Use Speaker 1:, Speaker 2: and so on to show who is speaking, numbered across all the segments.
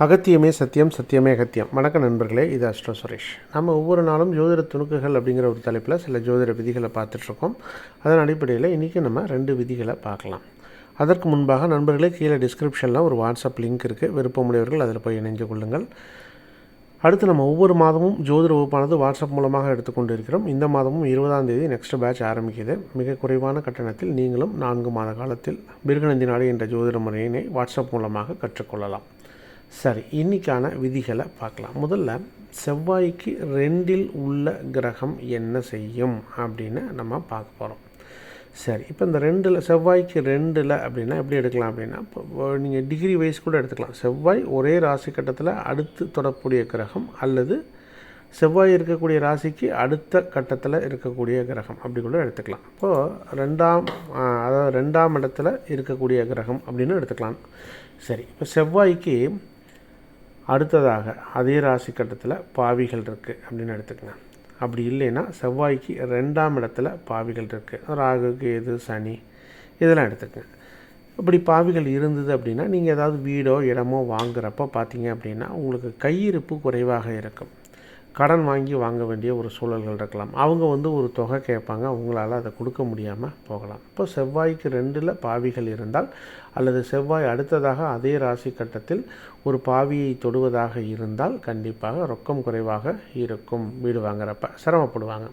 Speaker 1: அகத்தியமே சத்தியம் சத்தியமே அகத்தியம். வணக்கம் நண்பர்களே இது அஸ்ட்ரோ சுரேஷ். நம்ம ஒவ்வொரு நாளும் ஜோதிட துணுக்குகள் அப்படிங்கிற ஒரு தலைப்பில் சில ஜோதிட விதிகளை பார்த்துட்ருக்கோம். அதன் அடிப்படையில் இன்றைக்கி நம்ம ரெண்டு விதிகளை பார்க்கலாம். அதற்கு முன்பாக நண்பர்களே கீழே டிஸ்கிரிப்ஷனில் ஒரு வாட்ஸ்அப் லிங்க் இருக்குது விருப்பமுடையவர்கள் அதில் போய் இணைஞ்சு கொள்ளுங்கள். அடுத்து நம்ம ஒவ்வொரு மாதமும் ஜோதிட வகுப்பானது வாட்ஸ்அப் மூலமாக எடுத்துக்கொண்டு இருக்கிறோம். இந்த மாதமும் இருபதாம் தேதி நெக்ஸ்ட் பேட்ச் ஆரம்பிக்குது. மிக குறைவான கட்டணத்தில் நீங்களும் நான்கு மாத காலத்தில் பிருகநந்தி நாடு என்ற ஜோதிட முறையினை வாட்ஸ்அப் மூலமாக கற்றுக்கொள்ளலாம். சரி இன்னைக்கான விதிகளை பார்க்கலாம். முதல்ல செவ்வாய்க்கு ரெண்டில் உள்ள கிரகம் என்ன செய்யும் அப்படின்னு நம்ம பார்க்க போகிறோம் சரி இப்போ இந்த ரெண்டில் செவ்வாய்க்கு ரெண்டில் அப்படின்னா எப்படி எடுக்கலாம் அப்படின்னா இப்போ நீங்கள் டிகிரி வைஸ் கூட எடுத்துக்கலாம். செவ்வாய் ஒரே ராசி கட்டத்தில் அடுத்து தொடக்கூடிய கிரகம் அல்லது செவ்வாய் இருக்கக்கூடிய ராசிக்கு அடுத்த கட்டத்தில் இருக்கக்கூடிய கிரகம் அப்படி கூட எடுத்துக்கலாம். இப்போது ரெண்டாம் அதாவது ரெண்டாம் இடத்துல இருக்கக்கூடிய கிரகம் அப்படின்னு எடுத்துக்கலாம். சரி இப்போ செவ்வாய்க்கு அடுத்ததாக அதே ராசி கட்டத்தில் பாவிகள் இருக்குது அப்படின்னு எடுத்துக்கங்க. அப்படி இல்லைன்னா செவ்வாய்க்கு ரெண்டாம் இடத்துல பாவிகள் இருக்குது ராகு கேது சனி இதெல்லாம் எடுத்துக்கங்க. இப்படி பாவிகள் இருந்தது அப்படின்னா நீங்கள் ஏதாவது வீடோ இடமோ வாங்குறப்போ பார்த்தீங்க அப்படின்னா உங்களுக்கு கையிருப்பு குறைவாக இருக்கும். கடன் வாங்கி வாங்க வேண்டிய ஒரு சூழல்கள் இருக்கலாம். அவங்க வந்து ஒரு தொகை கேட்பாங்க. அவங்களால அதை கொடுக்க முடியாமல் போகலாம். இப்போ செவ்வாய்க்கு ரெண்டில் பாவிகள் இருந்தால் அல்லது செவ்வாய் அடுத்ததாக அதே ராசி கட்டத்தில் ஒரு பாவியை தொடுவதாக இருந்தால் கண்டிப்பாக ரொக்கம் குறைவாக இருக்கும். வீடு வாங்குறப்ப சிரமப்படுவாங்க.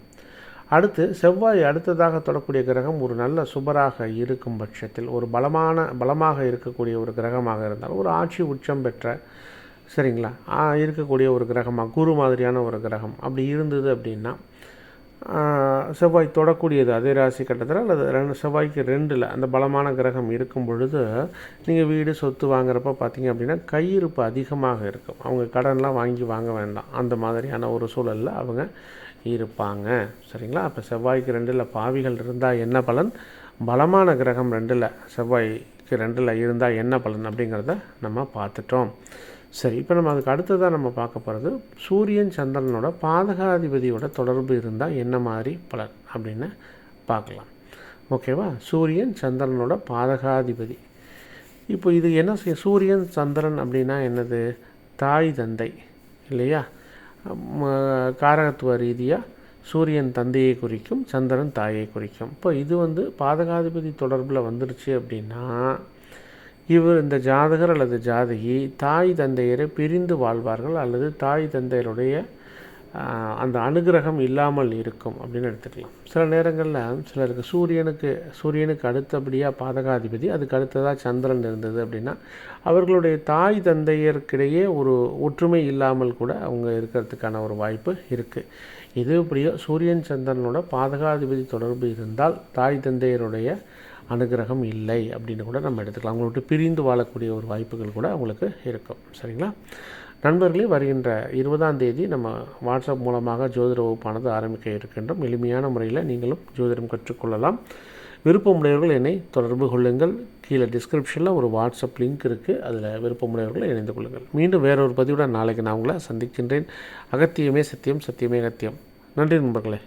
Speaker 1: அடுத்து செவ்வாய் அடுத்ததாக தொடக்கூடிய கிரகம் ஒரு நல்ல சுபராக இருக்கும் பட்சத்தில் ஒரு பலமான பலமாக இருக்கக்கூடிய ஒரு கிரகமாக இருந்தால் ஒரு ஆட்சி உச்சம் பெற்ற சரிங்களா? இருக்கக்கூடிய ஒரு கிரகமாக குரு மாதிரியான ஒரு கிரகம். அப்படி இருந்தது அப்படின்னா செவ்வாய் தொடக்கூடியது அதே ராசி கட்டத்தில் அல்லது ரெண்டு செவ்வாய்க்கு ரெண்டில் அந்த பலமான கிரகம் இருக்கும் பொழுது நீங்கள் வீடு சொத்து வாங்குறப்ப பார்த்தீங்க அப்படின்னா கையிருப்பு அதிகமாக இருக்கும். அவங்க கடன்லாம் வாங்கி வாங்க வேண்டாம். அந்த மாதிரியான ஒரு சூழலில் அவங்க இருப்பாங்க. சரிங்களா? அப்போ செவ்வாய்க்கு ரெண்டில் பாவிகள் இருந்தால் என்ன பலன்? பலமான கிரகம் ரெண்டில் செவ்வாய்க்கு ரெண்டில் இருந்தால் என்ன பலன் அப்படிங்கிறத நம்ம பார்த்துட்டோம். சரி இப்போ நம்ம அதுக்கு அடுத்ததாக நம்ம பார்க்க போகிறது சூரியன் சந்திரனோட பாதகாதிபதியோட தொடர்பு இருந்தால் என்ன மாதிரி பலன் அப்படின்னு பார்க்கலாம். ஓகேவா சூரியன் சந்திரனோட பாதகாதிபதி. இப்போ இது என்ன செய்ய சூரியன் சந்திரன் அப்படின்னா என்னது? தாய் தந்தை இல்லையா? காரகத்துவ ரீதியாக சூரியன் தந்தையை குறிக்கும் சந்திரன் தாயை குறிக்கும். இப்போ இது வந்து பாதகாதிபதி தொடர்பில் வந்துருச்சு அப்படின்னா இவர் இந்த ஜாதகர் அல்லது ஜாதகி தாய் தந்தையரை பிரிந்து வாழ்வார்கள் அல்லது தாய் தந்தையருடைய அந்த அனுகிரகம் இல்லாமல் இருக்கும் அப்படின்னு எடுத்துக்கலாம். சில நேரங்களில் சிலருக்கு சூரியனுக்கு சூரியனுக்கு அடுத்தபடியாக பாதகாதிபதி அதுக்கு அடுத்ததாக சந்திரன் இருந்தது அப்படின்னா அவர்களுடைய தாய் தந்தையருக்கிடையே ஒரு ஒற்றுமை இல்லாமல் கூட அவங்க இருக்கிறதுக்கான ஒரு வாய்ப்பு இருக்குது இது இப்படியோ சூரியன் சந்திரனோட பாதகாதிபதி தொடர்பு இருந்தால் தாய் தந்தையருடைய அனுகிரகம் இல்லை அப்படின்னு கூட நம்ம எடுத்துக்கலாம். அவங்கள விட்டு பிரிந்து வாழக்கூடிய ஒரு வாய்ப்புகள் கூட அவங்களுக்கு இருக்கும். சரிங்களா? நண்பர்களே வருகின்ற இருபதாம் தேதி நம்ம வாட்ஸ்அப் மூலமாக ஜோதிட வகுப்பானது ஆரம்பிக்க இருக்கின்றோம். எளிமையான முறையில் நீங்களும் ஜோதிடம் கற்றுக்கொள்ளலாம். விருப்பமுடையவர்கள் என்னை தொடர்பு கொள்ளுங்கள். கீழே டிஸ்கிரிப்ஷனில் ஒரு வாட்ஸ்அப் லிங்க் இருக்குது அதில் விருப்பமுடையவர்களை இணைந்து கொள்ளுங்கள். மீண்டும் வேறொரு பதிவுடன் நாளைக்கு நான் உங்களை சந்திக்கின்றேன். அகத்தியமே சத்தியம் சத்தியமே அகத்தியம். நன்றி நண்பர்களே.